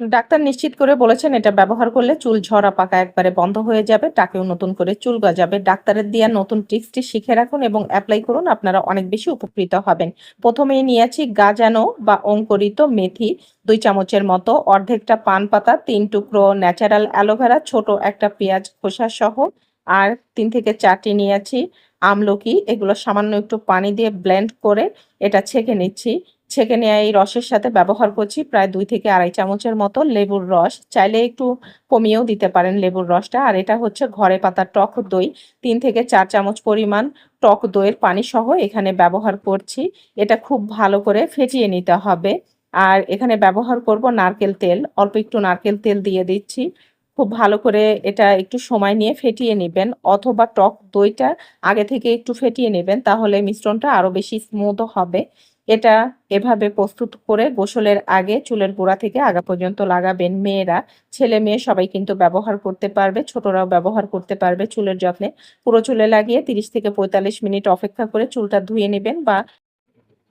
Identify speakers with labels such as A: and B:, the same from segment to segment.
A: Doctor নিশ্চিত করে বলেছেন, এটা ব্যবহার করলে চুল ঝরা পাকা একবারে বন্ধ হয়ে যাবে, টাকেও নতুন করে চুল গজাবে। ডাক্তারের দেওয়া নতুন ট্রিক্সটি শিখে রাখুন এবং অ্যাপ্লাই করুন, আপনারা অনেক বেশি উপকৃত হবেন। প্রথমেই নিয়েছি গাজানো বা অঙ্কুরিত মেথি, দুই চামচের মতো অর্ধেকটা পান পাতা, তিন টুকরো ন্যাচারাল অ্যালোভেরা, ছোট একটা পেঁয়াজ খোসা সহ, আর তিন থেকে চারটি নিয়েছি আমলকি, এগুলো সামান্য একটু পানি দিয়ে ব্লেন্ড করে এটা ছেঁকে নিচ্ছি। ছেঁকে নেওয়া এই রসের সাথে ব্যবহার করছি। প্রায় দুই থেকে আড়াই চামচের মতো লেবুর রস। চাইলে একটু কমিয়েও দিতে পারেন লেবুর রসটা। আর এটা হচ্ছে ঘরে পাতা টক দই। তিন থেকে চার চামচ পরিমাণ টক দইয়ের পানি সহ এখানে ব্যবহার করছি। এটা খুব ভালো করে ফেটিয়ে নিতে হবে। আর এখানে ব্যবহার করব নারকেল তেল। অল্প একটু নারকেল তেল দিয়ে দিচ্ছি। খুব ভালো করে এটা একটু সময় নিয়ে ফেটিয়ে নেবেন। অথবা টক দইটা আগে থেকে একটু ফেটিয়ে নেবেন, তাহলে মিশ্রণটা আরও বেশি স্মুথ হবে। এটা এভাবে প্রস্তুত করে গোসলের আগে চুলের গোড়া থেকে আগা পর্যন্ত লাগাবেন। মেয়েরা, ছেলে মেয়ে সবাই কিন্তু ব্যবহার করতে পারবে, ছোটরাও ব্যবহার করতে পারবে চুলের যত্নে। পুরো চুলে লাগিয়ে তিরিশ থেকে পঁয়তাল্লিশ মিনিট অপেক্ষা করে চুলটা ধুয়ে নেবেন বা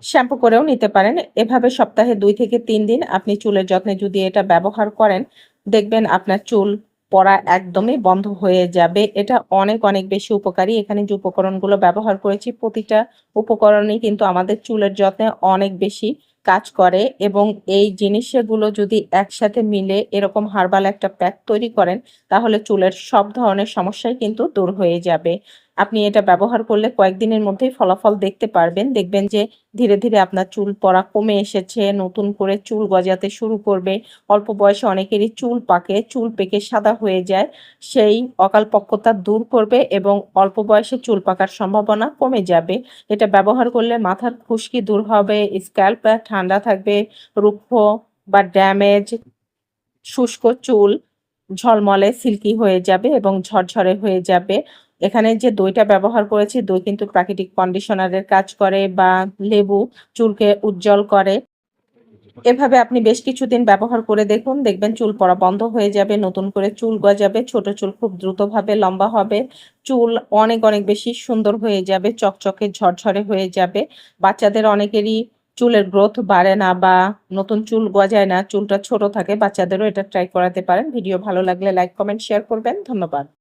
A: শ্যাম্পু করেও নিতে পারেন। এভাবে সপ্তাহে দুই থেকে তিন দিন আপনি চুলের যত্নে যদি এটা ব্যবহার করেন, দেখবেন আপনার চুল পড়া একদমই বন্ধ হয়ে যাবে। এটা অনেক অনেক বেশি উপকারী। এখানে যে উপকরণগুলো ব্যবহার করেছি, প্রতিটা উপকরণই কিন্তু আমাদের চুলের যত্নে অনেক বেশি কাজ করে এবং এই জিনিসগুলো যদি একসাথে মিলে এরকম হার্বাল একটা প্যাক তৈরি করেন, তাহলে চুলের সব ধরনের সমস্যাই কিন্তু দূর হয়ে যাবে। আপনি এটা ব্যবহার করলে কয়েকদিনের মধ্যেই ফলাফল দেখতে পারবেন। দেখবেন যে ধীরে ধীরে আপনার চুল পড়া কমে এসেছে, নতুন করে চুল গজাতে শুরু করবে। অল্প বয়সে অনেকেরই চুল পাকে, চুল পেকে সাদা হয়ে যায়। সেই অকালপক্কতা দূর করবে এবং অল্প বয়সে চুল পাকার সম্ভাবনা কমে যাবে। এটা ব্যবহার করলে মাথার খুশকি দূর হবে, স্ক্যাল্প ঠান্ডা থাকবে, রুক্ষ বা ড্যামেজ, শুষ্ক চুল, ঝলমলে, সিল্কি হয়ে যাবে এবং ঝরঝরে হয়ে যাবে। এখানে যে দইটা ব্যবহার করেছি, দই কিন্তু প্রাকৃতিক কন্ডিশনারের কাজ করে বা লেবু চুলকে উজ্জ্বল করে। এভাবে আপনি বেশ কিছুদিন ব্যবহার করে দেখুন, দেখবেন চুল পড়া বন্ধ হয়ে যাবে, নতুন করে চুল গজাবে, ছোট চুল খুব দ্রুতভাবে লম্বা হবে, চুল অনেক অনেক বেশি সুন্দর হয়ে যাবে, চকচকে, ঝরঝরে হয়ে যাবে। বাচ্চাদের অনেকেরই চুলের গ্রোথ বাড়ে না বা নতুন চুল গজায় না, চুলটা ছোট থাকে, বাচ্চাদেরও এটা ট্রাই করাতে পারেন। ভিডিও ভালো লাগলে লাইক কমেন্ট শেয়ার করবেন। ধন্যবাদ।